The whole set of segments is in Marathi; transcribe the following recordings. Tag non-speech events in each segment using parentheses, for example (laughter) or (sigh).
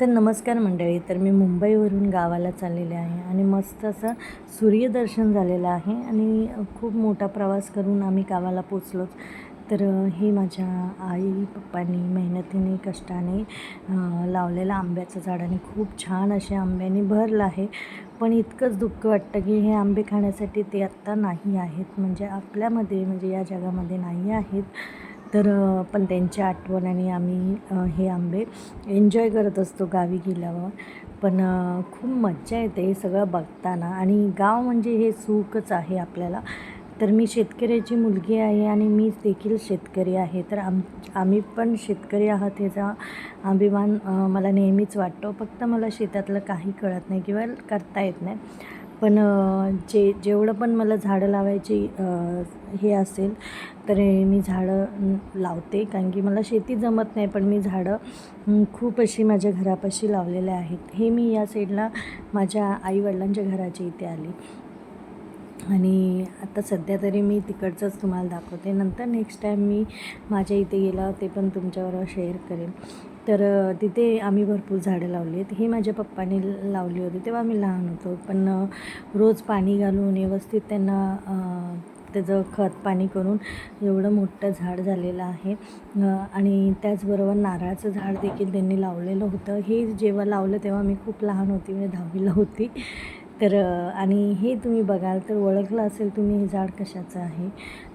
तर नमस्कार मंडळी तर मी मुंबईवरून गावाला चाललेले आहे आणि मस्त असं सूर्यदर्शन झालेलं आहे आणि खूप मोठा प्रवास करून आम्ही गावाला पोचलोच. तर हे माझ्या आई पप्पांनी मेहनतीने कष्टाने लावलेलं आंब्याचं झाड आणि खूप छान असे आंब्याने भरलं आहे. पण इतकंच दुःख वाटतं की हे आंबे खाण्यासाठी ते आत्ता नाही आहेत म्हणजे आपल्यामध्ये म्हणजे या जगामध्ये नाही आहेत. तर पण त्यांच्या आठवणाने आम्ही हे आंबे एन्जॉय करत असतो गावी गेल्यावर. पण खूप मज्जा येते हे सगळं बघताना. आणि गाव म्हणजे हे सुखच आहे आपल्याला. तर मी शेतकऱ्याची मुलगी आहे आणि मीच देखील शेतकरी आहे. तर आम आम्ही पण शेतकरी आहात ह्याचा अभिमान मला नेहमीच वाटतो. फक्त मला शेतातलं काही कळत नाही किंवा करता येत नाही. पण जे जेवढं पण मला झाडं लावायची हे असेल तर मी झाडं लावते. कारण की मला शेती जमत नाही पण मी झाडं खूप अशी माझ्या घरापाशी लावलेले आहेत. हे मी या साईडला माझ्या आईवडिलांच्या घराच्या इथे आली. आणि आता सध्या तरी मी तिकडचंच तुम्हाला दाखवते. नंतर नेक्स्ट टाईम मी माझ्या इथे गेला ते पण तुमच्याबरोबर शेअर करेन. तर तिथे आम्ही भरपूर झाडं लावली आहेत. ही माझ्या पप्पाने लावली होती तेव्हा आम्ही लहान होतो. पण रोज पाणी घालून व्यवस्थित त्यांना त्याचं खत पाणी करून एवढं मोठं झाड झालेलं आहे. आणि त्याचबरोबर नारळाचं झाड देखील त्यांनी लावलेलं होतं. हे जेव्हा लावलं तेव्हा मी खूप लहान होती म्हणजे दहावीला होती. तर आणि हे तुम्ही बघाल तर ओळखलं असेल तुम्ही हे झाड कशाचं आहे.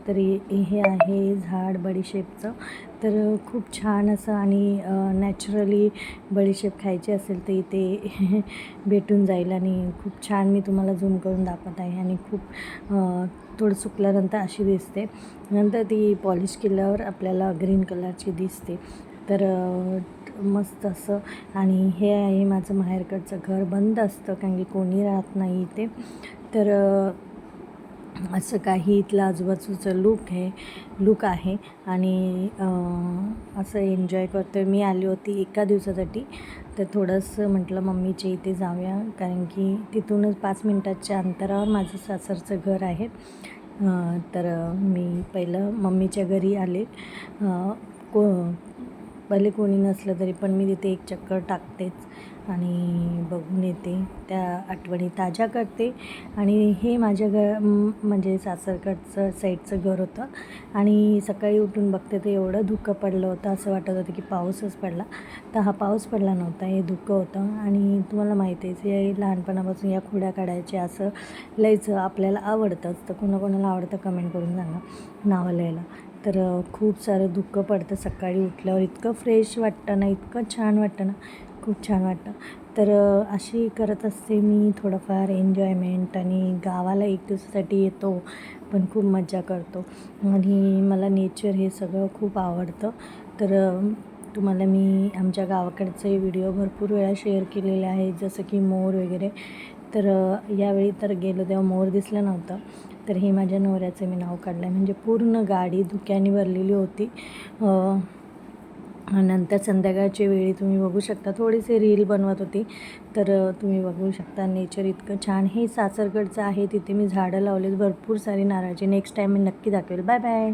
तर हे आहे झाड बडीशेपचं. तर खूप छान असं आणि नॅचरली बडीशेप खायची असेल तर इथे (laughs) भेटून जाईल आणि खूप छान मी तुम्हाला झूम करून दाखवत आहे आणि खूप थोडं सुकल्यानंतर अशी दिसते. नंतर ती पॉलिश केल्यावर आपल्याला ग्रीन कलरची दिसते. तर मस्त असं. आणि हे आहे माझं माहेरकडचं घर. बंद असतं कारण की कोणी राहत नाही इथे. तर असं काही इथलं आजूबाजूचं लुक आहे. लुक आहे. आणि असं एन्जॉय करतो मी आली होती एका दिवसासाठी. तर थोडंसं म्हटलं मम्मीच्या इथे जाऊया. कारण की तिथूनच पाच मिनटाच्या अंतरावर माझं सासरचं घर आहे. तर मी पहिलं मम्मीच्या घरी आले. को भले कोणी नसलं तरी पण मी तिथे एक चक्कर टाकतेच आणि बघून येते त्या आठवणी ताज्या करते. आणि हे माझ्या घर म्हणजे सासरकडचं साईडचं घर होतं. आणि सकाळी उठून बघते तर एवढं धुकं पडलं होतं असं वाटत होतं की पाऊसच पडला. तर हा पाऊस पडला नव्हता हे धुकं होतं. आणि तुम्हाला माहिती आहे हे लहानपणापासून या खुड्या काढायच्या असं लिहायचं आपल्याला आवडतंच. तर कोणाकोणाला आवडतं कमेंट करून सांगा नावं लिहायला. तर खूप सारं धुकं पडतं सकाळी उठल्यावर. इतकं फ्रेश वाटतं ना इतकं छान वाटतं ना खूप छान वाटतं. तर अशी करत असते मी थोडंफार एन्जॉयमेंट आणि गावाला एक दिवसासाठी येतो पण खूप मजा करतो. आणि मला नेचर हे सगळं खूप आवडतं. तर तुम्हाला मी आमच्या गावाकडचे व्हिडिओ भरपूर वेळा शेअर केलेले आहेत जसं की मोर वगैरे. तर यावेळी तर गेलो तेव्हा मोर दिसलं नव्हतं. तर हे माझ्या नवऱ्याचं मी नाव काढलं आहे म्हणजे पूर्ण गाडी धुक्याने भरलेली होती. नंतर संध्याकाळच्या वेळी तुम्ही बघू शकता थोडीशी रील बनवत होती. तर तुम्ही बघू शकता नेचर इतकं छान. हे सासरगडचं आहे तिथे मी झाडं लावलेत. भरपूर सारी नारळाची. नेक्स्ट टाईम मी नक्की दाखवेल. Bye bye.